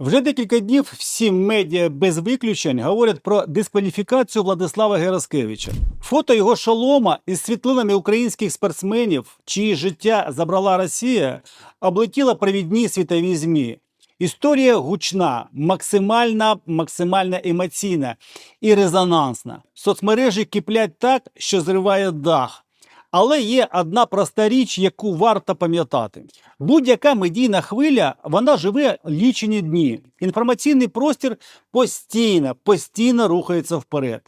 Вже декілька днів всі медіа без виключень говорять про дискваліфікацію Владислава Гераскевича. Фото його шолома із світлинами українських спортсменів, чиї життя забрала Росія, облетіла провідні світові ЗМІ. Історія гучна, максимальна, максимально емоційна і резонансна. Соцмережі киплять так, що зриває дах. Але є одна проста річ, яку варто пам'ятати: будь-яка медійна хвиля вона живе лічені дні. Інформаційний простір постійно, постійно рухається вперед.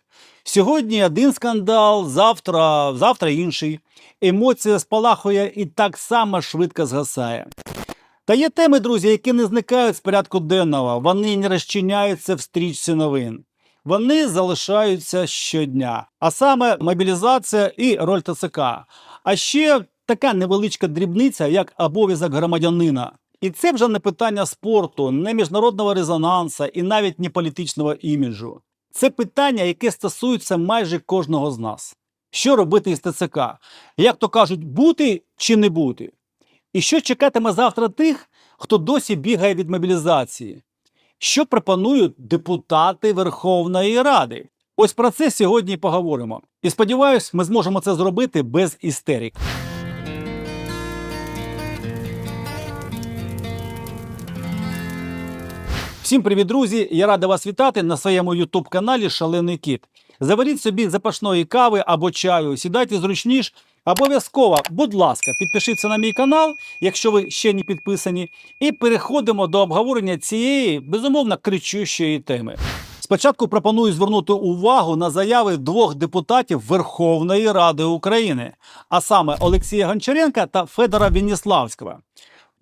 Сьогодні один скандал, завтра, завтра інший. Емоція спалахує і так само швидко згасає. Та є теми, друзі, які не зникають з порядку денного, вони не розчиняються в стрічці новин. Вони залишаються щодня, а саме мобілізація і роль ТЦК. А ще така невеличка дрібниця, як обов'язок громадянина. І це вже не питання спорту, не міжнародного резонансу і навіть не політичного іміджу. Це питання, яке стосується майже кожного з нас. Що робити із ТЦК? Як то кажуть, бути чи не бути? І що чекатиме завтра тих, хто досі бігає від мобілізації? Що пропонують депутати Верховної Ради? Ось про це сьогодні поговоримо. І сподіваюсь, ми зможемо це зробити без істерик. Всім привіт, друзі! Я радий вас вітати на своєму youtube каналі Шалений Кіт. Заваріть собі запашної кави або чаю, сідайте зручніш. Обов'язково, будь ласка, підпишіться на мій канал, якщо ви ще не підписані, і переходимо до обговорення цієї безумовно кричущої теми. Спочатку пропоную звернути увагу на заяви двох депутатів Верховної Ради України, а саме Олексія Гончаренка та Федора Веніславського.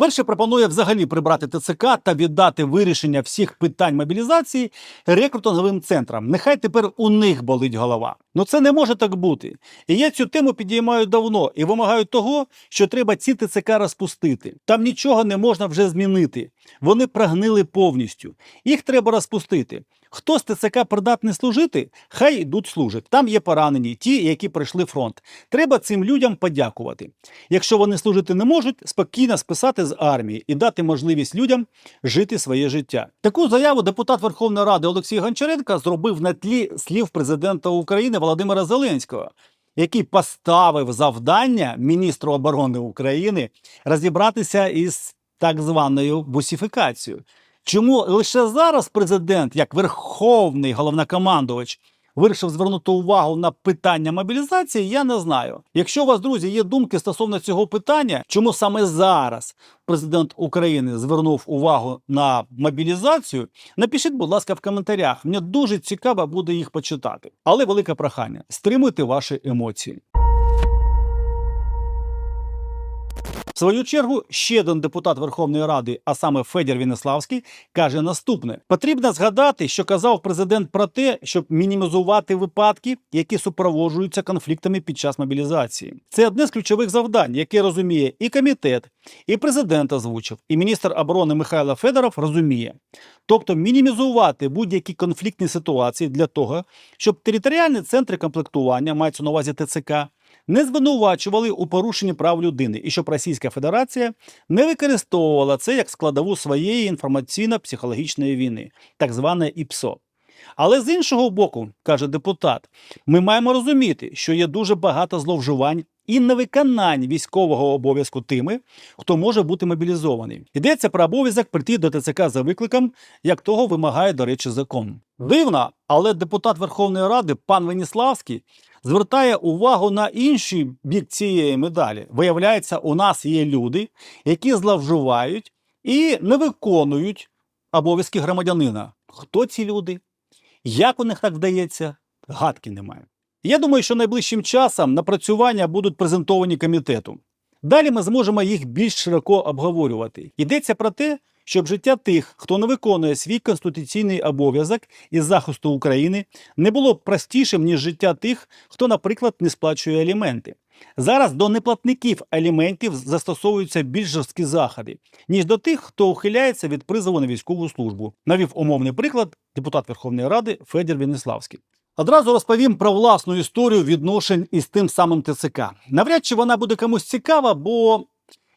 Перше пропонує взагалі прибрати ТЦК та віддати вирішення всіх питань мобілізації рекрутинговим центрам. Нехай тепер у них болить голова. Ну це не може так бути. І я цю тему підіймаю давно і вимагаю того, що треба ці ТЦК розпустити. Там нічого не можна вже змінити. Вони прогнили повністю. Їх треба розпустити. Хто з ТЦК придатний служити, хай йдуть служать. Там є поранені, ті, які пройшли фронт. Треба цим людям подякувати. Якщо вони служити не можуть, спокійно списати з армії і дати можливість людям жити своє життя. Таку заяву депутат Верховної Ради Олексій Гончаренко зробив на тлі слів президента України Володимира Зеленського. Який поставив завдання міністру оборони України розібратися із так званою бусифікацією. Чому лише зараз президент, як верховний головнокомандувач, вирішив звернути увагу на питання мобілізації, я не знаю. Якщо у вас, друзі, є думки стосовно цього питання, чому саме зараз президент України звернув увагу на мобілізацію, напишіть, будь ласка, в коментарях. Мені дуже цікаво буде їх почитати. Але велике прохання: стримуйте ваші емоції. Свою чергу ще один депутат Верховної Ради, а саме Федір Вінеславський, каже наступне: потрібно згадати, що казав президент про те, щоб мінімізувати випадки, які супроводжуються конфліктами під час мобілізації. Це одне з ключових завдань, яке розуміє і комітет, і президент озвучив, і міністр оборони Михайло Федоров розуміє. Тобто мінімізувати будь-які конфліктні ситуації для того, щоб територіальні центри комплектування, мається на увазі ТЦК, не звинувачували у порушенні прав людини і щоб Російська Федерація не використовувала це як складову своєї інформаційно-психологічної війни, так зване ІПСО. Але з іншого боку, каже депутат, ми маємо розуміти, що є дуже багато зловживань і невиконань військового обов'язку тими, хто може бути мобілізований. Йдеться про обов'язок прийти до ТЦК за викликом, як того вимагає, до речі, закон. Дивно, але депутат Верховної Ради пан Веніславський звертає увагу на інший бік цієї медалі. Виявляється, у нас є люди, які зловживають і не виконують обов'язки громадянина. Хто ці люди? Як у них так вдається? Гадки немає. Я думаю, що найближчим часом напрацювання будуть презентовані комітету. Далі ми зможемо їх більш широко обговорювати. Йдеться про те, щоб життя тих, хто не виконує свій конституційний обов'язок із захисту України, не було простішим, ніж життя тих, хто, наприклад, не сплачує аліменти. Зараз до неплатників аліментів застосовуються більш жорсткі заходи, ніж до тих, хто ухиляється від призову на військову службу, навів умовний приклад депутат Верховної Ради Федір Веніславський. Одразу розповім про власну історію відношень із тим самим ТЦК. Навряд чи вона буде комусь цікава, бо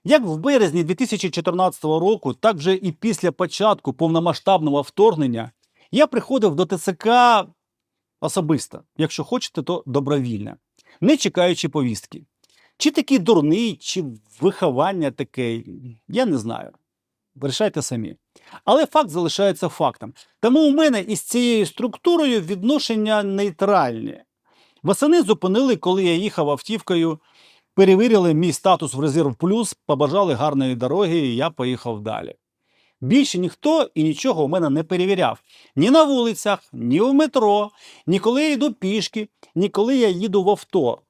Як в березні 2014 року, так вже і після початку повномасштабного вторгнення я приходив до ТЦК особисто, якщо хочете, то добровільно, не чекаючи повістки. Чи такий дурний, чи виховання таке, я не знаю. Вирішайте самі. Але факт залишається фактом. Тому у мене із цією структурою відношення нейтральні. Восени зупинили, коли я їхав автівкою, перевірили мій статус в резерв плюс, побажали гарної дороги, і я поїхав далі. Більше ніхто і нічого у мене не перевіряв ні на вулицях, ні в метро, ні коли я йду пішки, ні коли я їду в авто.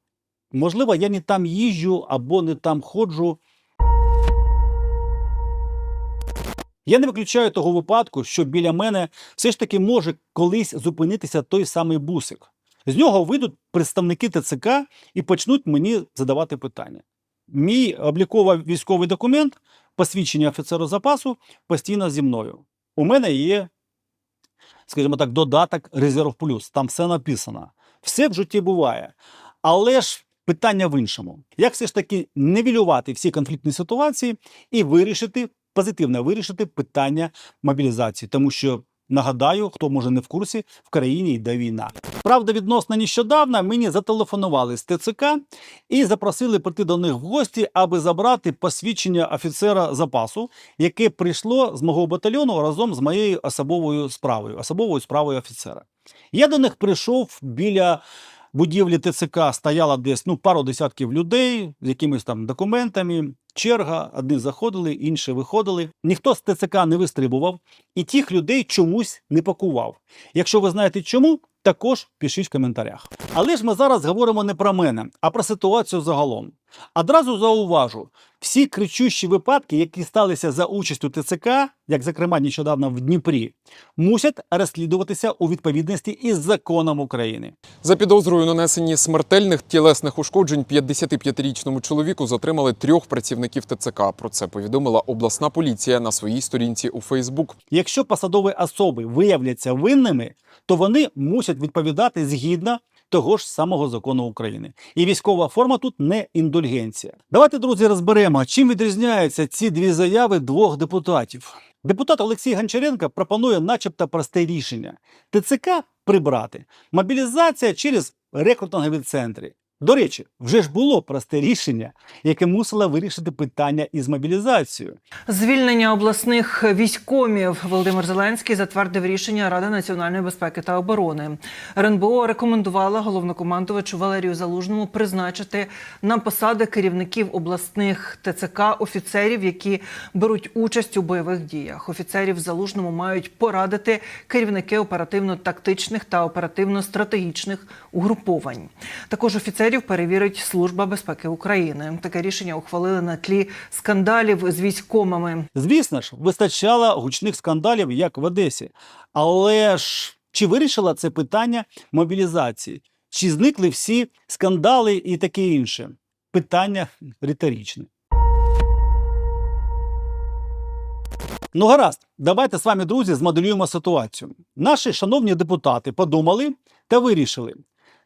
Можливо, я не там їжджу або не там ходжу. Я не виключаю того випадку, що біля мене все ж таки може колись зупинитися той самий бусик. З нього вийдуть представники ТЦК і почнуть мені задавати питання. Мій обліковий військовий документ, посвідчення офіцеру запасу, постійно зі мною. У мене є, скажімо так, додаток Резерв Плюс. Там все написано. Все в житті буває. Але ж питання в іншому: як все ж таки нівелювати всі конфліктні ситуації і вирішити, позитивно вирішити питання мобілізації, тому що. Нагадаю, хто може не в курсі, в країні йде війна. Правда, відносно нещодавно мені зателефонували з ТЦК і запросили прийти до них в гості, аби забрати посвідчення офіцера запасу, яке прийшло з мого батальйону разом з моєю особовою справою, особовою справою офіцера. Я до них прийшов біля будівлі ТЦК, стояло десь ну, пару десятків людей з якимись там документами. Черга, одні заходили, інші виходили. Ніхто з ТЦК не вистрибував, і тих людей чомусь не пакував. Якщо ви знаєте чому, також пишіть в коментарях. Але ж ми зараз говоримо не про мене, а про ситуацію загалом. Одразу зауважу, всі кричущі випадки, які сталися за участю ТЦК, як зокрема нещодавно в Дніпрі, мусять розслідуватися у відповідності із законом України. За підозрою нанесенні смертельних тілесних ушкоджень 55-річному чоловіку затримали трьох працівників ТЦК. Про це повідомила обласна поліція на своїй сторінці у Фейсбук. Якщо посадові особи виявляться винними, то вони мусять відповідати згідно того ж самого закону України. І військова форма тут не індульгенція. Давайте, друзі, розберемо, чим відрізняються ці дві заяви двох депутатів. Депутат Олексій Гончаренко пропонує, начебто, просте рішення: ТЦК прибрати, мобілізація через рекрутингові центри. До речі, вже ж було просте рішення, яке мусило вирішити питання із мобілізацією. Звільнення обласних військомів Володимир Зеленський затвердив рішення Ради національної безпеки та оборони. РНБО рекомендувала головнокомандувачу Валерію Залужному призначити на посади керівників обласних ТЦК офіцерів, які беруть участь у бойових діях. Офіцерів Залужному мають порадити керівники оперативно-тактичних та оперативно-стратегічних угруповань. Також офіцерів перевірить Служба безпеки України. Таке рішення ухвалили на тлі скандалів з військомами. Звісно ж, вистачало гучних скандалів, як в Одесі. Але ж чи вирішила це питання мобілізації? Чи зникли всі скандали і таке інше? Питання риторичне. Ну, гаразд, давайте з вами, друзі, змоделюємо ситуацію. Наші шановні депутати подумали та вирішили.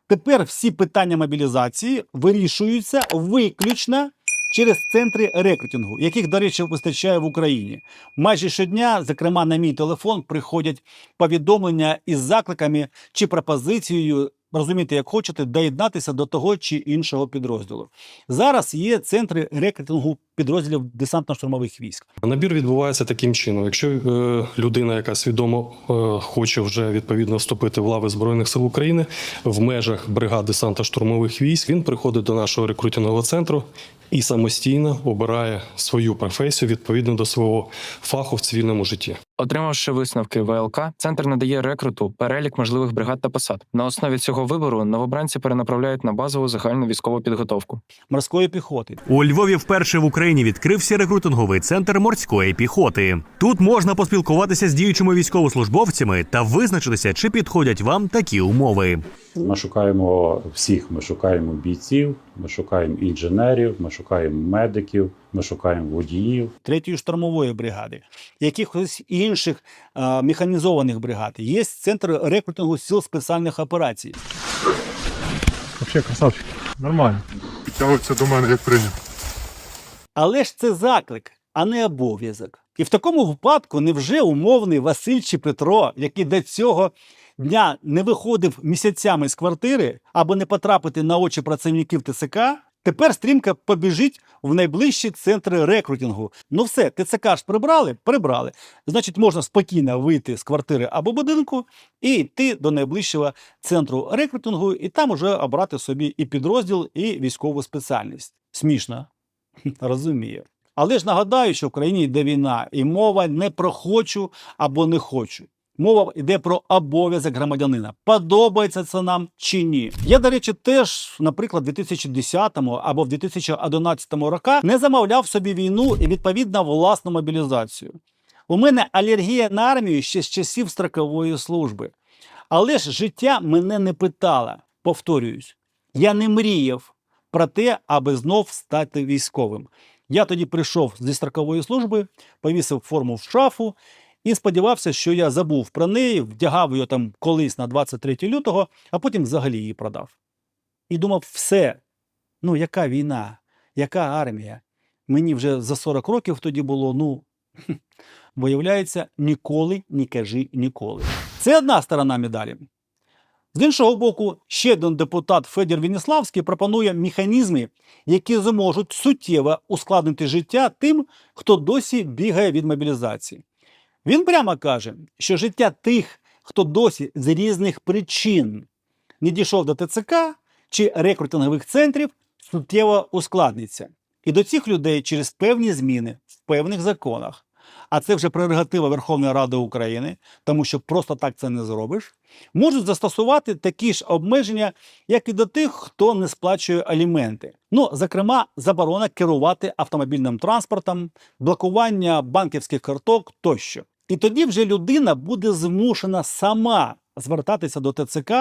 Тепер всі питання мобілізації вирішуються виключно через центри рекрутингу, яких, до речі, вистачає в Україні. Майже щодня, зокрема на мій телефон, приходять повідомлення із закликами чи пропозицією. Розумієте, як хочете, доєднатися до того чи іншого підрозділу. Зараз є центри рекрутингу підрозділів десантно-штурмових військ. Набір відбувається таким чином. Якщо е, людина, яка свідомо е, хоче вже відповідно вступити в лави Збройних сил України в межах бригад десанта штурмових військ, він приходить до нашого рекрутингового центру і самостійно обирає свою професію відповідно до свого фаху в цивільному житті. Отримавши висновки ВЛК, центр надає рекруту перелік можливих бригад та посад. На основі цього вибору новобранці перенаправляють на базову загальну військову підготовку. морської піхоти. У Львові вперше в Україні відкрився рекрутинговий центр морської піхоти. Тут можна поспілкуватися з діючими військовослужбовцями та визначитися, чи підходять вам такі умови. Ми шукаємо всіх. Ми шукаємо бійців, ми шукаємо інженерів, ми шукаємо медиків, ми шукаємо водіїв. третьої штурмової бригади, якихось інших а, механізованих бригад. Є центр рекрутингу сил спеціальних операцій. Вообще красавчик. Нормально. Підтягується до мене, як прийняв. Але ж це заклик, а не обов'язок. І в такому випадку невже умовний Василь чи Петро, який до цього дня не виходив місяцями з квартири, аби не потрапити на очі працівників ТЦК, тепер стрімко побіжить в найближчі центри рекрутингу. Ну все, ТЦК ж прибрали? Прибрали. Значить, можна спокійно вийти з квартири або будинку і йти до найближчого центру рекрутингу, і там уже обрати собі і підрозділ, і військову спеціальність. Смішно. Розумію. Але ж нагадаю, що в країні йде війна, і мова не про хочу або не хочу. Мова йде про обов'язок громадянина. Подобається це нам чи ні. Я, до речі, теж, наприклад, в 2010 або в 2011 роках не замовляв собі війну і відповідно власну мобілізацію. У мене алергія на армію ще з часів строкової служби. Але ж життя мене не питало. Повторююсь, я не мріяв про те, аби знов стати військовим. Я тоді прийшов зі строкової служби, повісив форму в шафу і сподівався, що я забув про неї, вдягав її там колись на 23 лютого, а потім взагалі її продав. І думав, все, ну яка війна, яка армія? Мені вже за 40 років тоді було, ну, виявляється, ніколи не кажи ніколи. Це одна сторона медалі. З іншого боку, ще один депутат Федір Веніславський пропонує механізми, які зможуть суттєво ускладнити життя тим, хто досі бігає від мобілізації. Він прямо каже, що життя тих, хто досі з різних причин не дійшов до ТЦК чи рекрутингових центрів, суттєво ускладниться. І до цих людей через певні зміни в певних законах, а це вже прерогатива Верховної Ради України, тому що просто так це не зробиш, можуть застосувати такі ж обмеження, як і до тих, хто не сплачує аліменти. Ну, зокрема, заборона керувати автомобільним транспортом, блокування банківських карток тощо. І тоді вже людина буде змушена сама звертатися до ТЦК,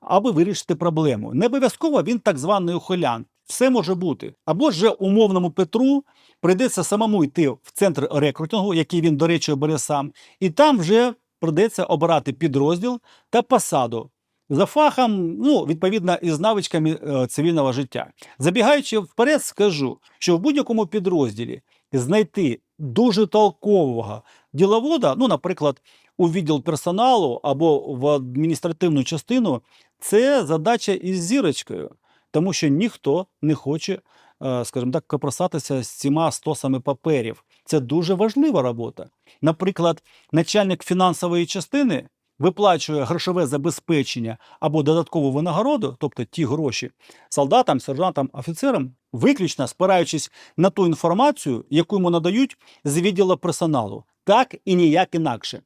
аби вирішити проблему. Не обов'язково він так званий ухилян. Все може бути. Або ж умовному Петру прийдеться самому йти в центр рекрутингу, який він, до речі, обере сам, і там вже прийдеться обирати підрозділ та посаду. За фахом, ну, відповідно, із навичками е, цивільного життя. Забігаючи вперед, скажу, що в будь-якому підрозділі знайти дуже толкового діловода, ну, наприклад, у відділ персоналу або в адміністративну частину, це задача із зірочкою, тому що ніхто не хоче, е, скажімо так, копросатися з цими стосами паперів. Це дуже важлива робота. Наприклад, начальник фінансової частини виплачує грошове забезпечення або додаткову винагороду, тобто ті гроші солдатам, сержантам, офіцерам, виключно спираючись на ту інформацію, яку йому надають з відділу персоналу. Так і ніяк інакше.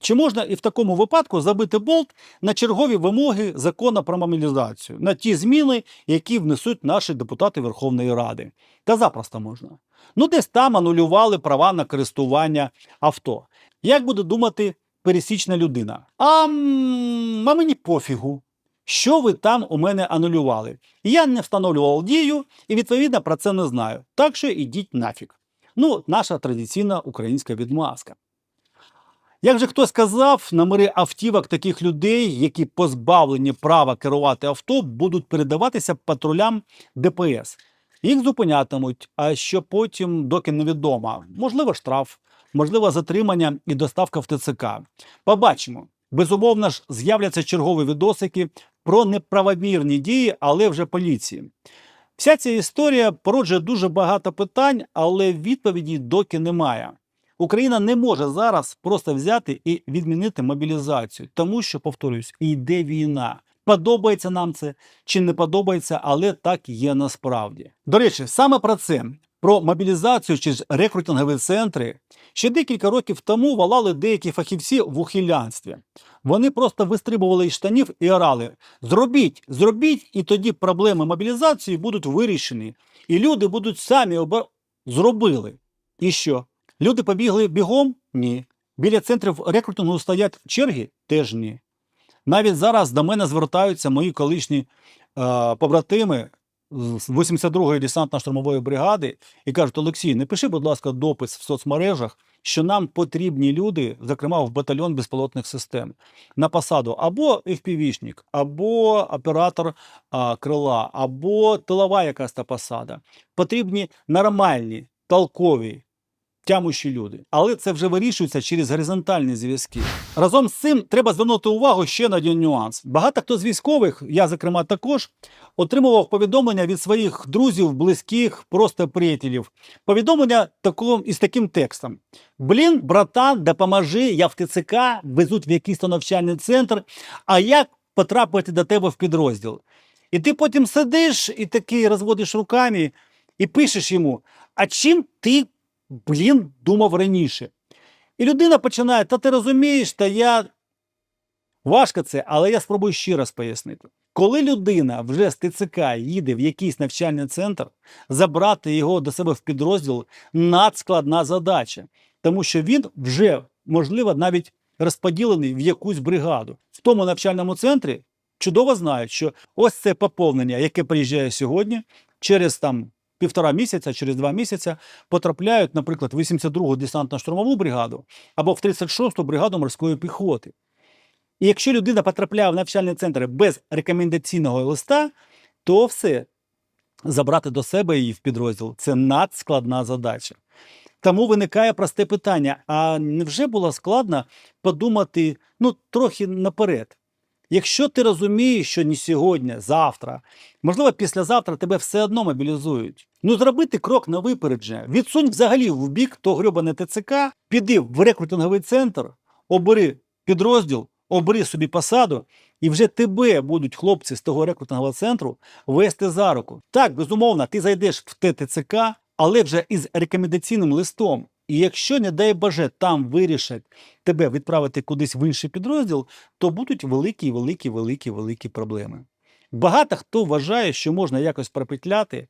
Чи можна і в такому випадку забити болт на чергові вимоги закону про мобілізацію, на ті зміни, які внесуть наші депутати Верховної Ради? Та запросто можна. Ну, десь там анулювали права на користування авто. Як буде думати пересічна людина? А, а мені пофігу. Що ви там у мене анулювали? Я не встановлював дію і відповідно про це не знаю. Так що ідіть нафіг. Ну, наша традиційна українська відмазка. Як же хтось сказав, номери автівок таких людей, які позбавлені права керувати авто, будуть передаватися патрулям ДПС. Їх зупинятимуть, а що потім, доки невідомо, можливо, штраф, можливо, затримання і доставка в ТЦК. Побачимо. Безумовно ж, з'являться чергові відосики про неправомірні дії, але вже поліції. Вся ця історія породжує дуже багато питань, але відповіді доки немає. Україна не може зараз просто взяти і відмінити мобілізацію, тому що, повторюсь, йде війна. Подобається нам це чи не подобається, але так є насправді. До речі, саме про це, про мобілізацію через рекрутингові центри, ще декілька років тому валали деякі фахівці в ухилянстві. Вони просто вистрибували із штанів і орали: зробіть, зробіть, і тоді проблеми мобілізації будуть вирішені. І люди будуть самі обер... зробили. І що? Люди побігли бігом? Ні. Біля центрів рекрутингу стоять черги? Теж ні. Навіть зараз до мене звертаються мої колишні е, побратими з 82-ї десантно-штурмової бригади і кажуть: Олексій, не пиши, будь ласка, допис в соцмережах, що нам потрібні люди, зокрема в батальйон безпілотних систем, на посаду або FPV-шник, або оператор а, крила, або тилова якась та посада. Потрібні нормальні, толкові, тямущі люди. Але це вже вирішується через горизонтальні зв'язки. Разом з цим треба звернути увагу ще на один нюанс. Багато хто з військових, я зокрема також, отримував повідомлення від своїх друзів, близьких, просто приятелів. Повідомлення такого, із таким текстом: Блін, братан, допоможи, я в ТЦК, везуть в якийсь навчальний центр. А як потрапити до тебе в підрозділ? І ти потім сидиш і такий розводиш руками і пишеш йому: а чим ти, блін, думав раніше? І людина починає: та ти розумієш, та я. Важко це, але я спробую ще раз пояснити. Коли людина вже з ТЦК їде в якийсь навчальний центр, забрати його до себе в підрозділ надскладна задача, тому що він вже, можливо, навіть розподілений в якусь бригаду. В тому навчальному центрі чудово знають, що ось це поповнення, яке приїжджає сьогодні, через там півтора місяця, через два місяці потрапляють, наприклад, в 82-гу десантно-штурмову бригаду або в 36-ту бригаду морської піхоти. І якщо людина потрапляє в навчальний центр без рекомендаційного листа, то все забрати до себе її в підрозділ це надскладна задача. Тому виникає просте питання: а невже було складно подумати ну, трохи наперед? Якщо ти розумієш, що не сьогодні, завтра, можливо, післязавтра тебе все одно мобілізують. Ну, зробити крок на випередження, відсунь взагалі в бік то грьобане ТЦК, піди в рекрутинговий центр, обери підрозділ, обери собі посаду, і вже тебе будуть хлопці з того рекрутингового центру вести за руку. Так, безумовно, ти зайдеш в те ТЦК, але вже із рекомендаційним листом. І якщо, не дай Боже, там вирішать тебе відправити кудись в інший підрозділ, то будуть великі, великі, великі, великі проблеми. Багато хто вважає, що можна якось пропетляти,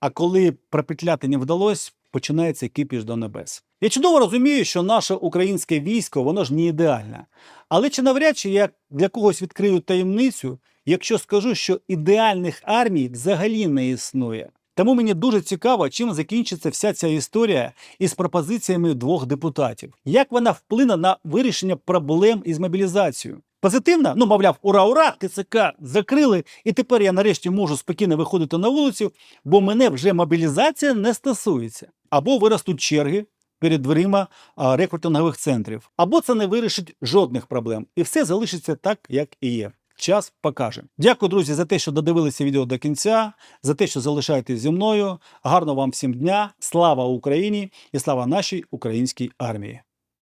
а коли пропетляти не вдалося, починається кипіш до небес. Я чудово розумію, що наше українське військо, воно ж не ідеальне. Але чи навряд чи я для когось відкрию таємницю, якщо скажу, що ідеальних армій взагалі не існує. Тому мені дуже цікаво, чим закінчиться вся ця історія із пропозиціями двох депутатів. Як вона вплине на вирішення проблем із мобілізацією? Позитивна? Ну, мовляв, ура, ура, ТЦК закрили, і тепер я нарешті можу спокійно виходити на вулицю, бо мене вже мобілізація не стосується. Або виростуть черги перед дверима рекрутингових центрів, або це не вирішить жодних проблем, і все залишиться так, як і є. Час покаже. Дякую, друзі, за те, що додивилися відео до кінця, за те, що залишаєтесь зі мною. Гарного вам всім дня. Слава Україні і слава нашій українській армії.